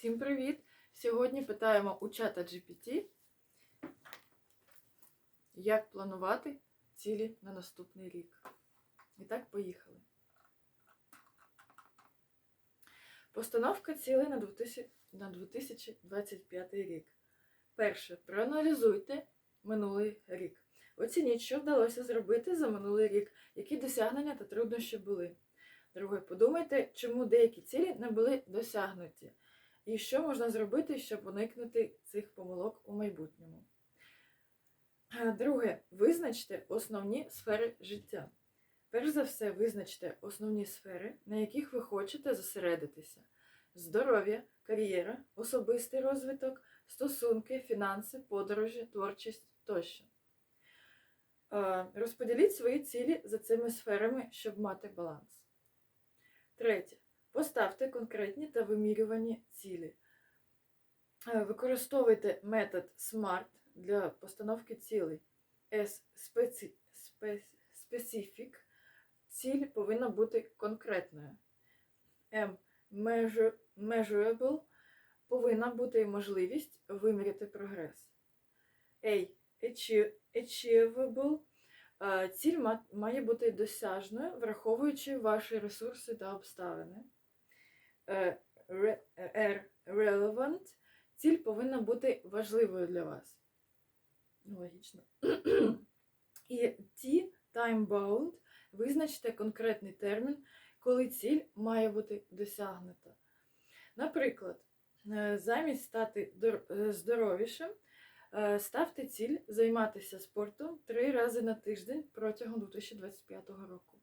Всім привіт! Сьогодні питаємо у чата GPT, як планувати цілі на наступний рік. І так, поїхали. Постановка цілей на 2000 на 2025 рік. Перше. Проаналізуйте минулий рік. Оцініть, що вдалося зробити за минулий рік, які досягнення та труднощі були. Друге, подумайте, чому деякі цілі не були досягнуті, і що можна зробити, щоб уникнути цих помилок у майбутньому. Е, Друге, визначте основні сфери життя. Перш за все, визначте основні сфери, на яких ви хочете зосередитися: здоров'я, кар'єра, особистий розвиток, стосунки, фінанси, подорожі, творчість тощо. Е, Розподіліть свої цілі за цими сферами, щоб мати баланс. Третє. Поставте конкретні та вимірювані цілі. Е, Використовуйте метод SMART для постановки цілей. S Specific. Ціль повинна бути конкретною. M – measurable Повинна бути можливість виміряти прогрес. A. Achievable. Е, Ціль має бути досяжною, враховуючи ваші ресурси та обставини. Е, R. Relevant. Ціль повинна бути важливою для вас. Логічно. І T. Time-bound. Визначте конкретний термін, коли ціль має бути досягнута. Наприклад, е, замість стати е, здоровішим, Е, Ставте ціль займатися спортом три рази на тиждень протягом 2025 року.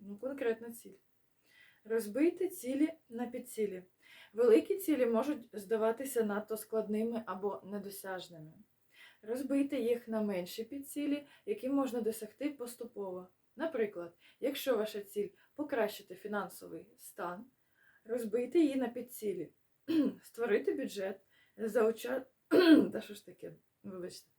Ну, конкретна ціль. Розбийте цілі на підцілі. Великі цілі можуть здаватися надто складними або недосяжними. Розбийте їх на менші підцілі, які можна досягти поступово. Наприклад, якщо ваша ціль покращити фінансовий стан, розбийте її на підцілі, створити бюджет, зауча... Що ж таке, вибачте.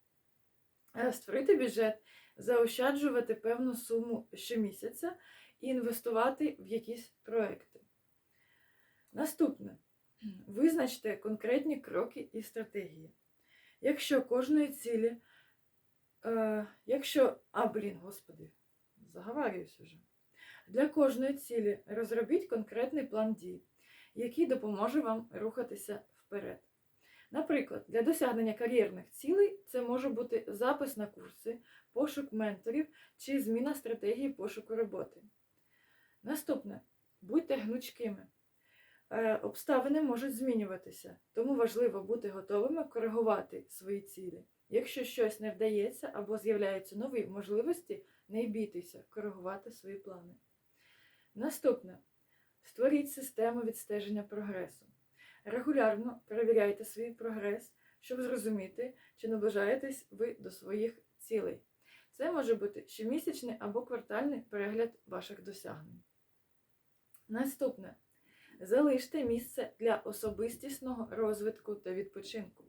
Е, Створити бюджет, заощаджувати певну суму щомісяця і інвестувати в якісь проекти. Наступне. Визначте конкретні кроки і стратегії. Якщо кожної цілі, е, якщо, а, блін, господи, заговарююсь уже. Для кожної цілі розробіть конкретний план дій, який допоможе вам рухатися вперед. Наприклад, для досягнення кар'єрних цілей це може бути запис на курси, пошук менторів чи зміна стратегії пошуку роботи. Наступне. Будьте гнучкими. Е, Обставини можуть змінюватися, тому важливо бути готовими коригувати свої цілі. Якщо щось не вдається або з'являються нові можливості, не бійтеся коригувати свої плани. Наступне. Створіть систему відстеження прогресу. Регулярно перевіряйте свій прогрес, щоб зрозуміти, чи наближаєтесь ви до своїх цілей. Це може бути щомісячний або квартальний перегляд ваших досягнень. Наступне. Залиште місце для особистісного розвитку та відпочинку.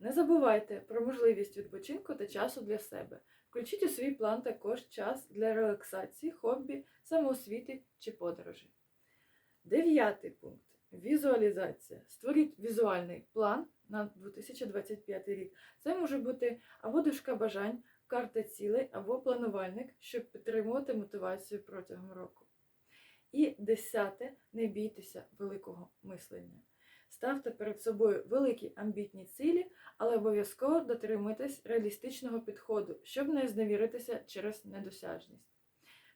Не забувайте про можливість відпочинку та часу для себе. Включіть у свій план також час для релаксації, хобі, самоосвіти чи подорожі. Дев'ятий пункт. Візуалізація. Створіть візуальний план на 2025 рік. Це може бути або дошка бажань, карта цілей, або планувальник, щоб підтримувати мотивацію протягом року. І десяте. Не бійтеся великого мислення. Ставте перед собою великі амбітні цілі, але обов'язково дотримуйтесь реалістичного підходу, щоб не зневіритися через недосяжність.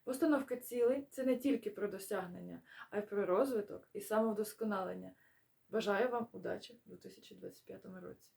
Постановка цілей це не тільки про досягнення, а й про розвиток і самовдосконалення. Бажаю вам удачі у 2025 році!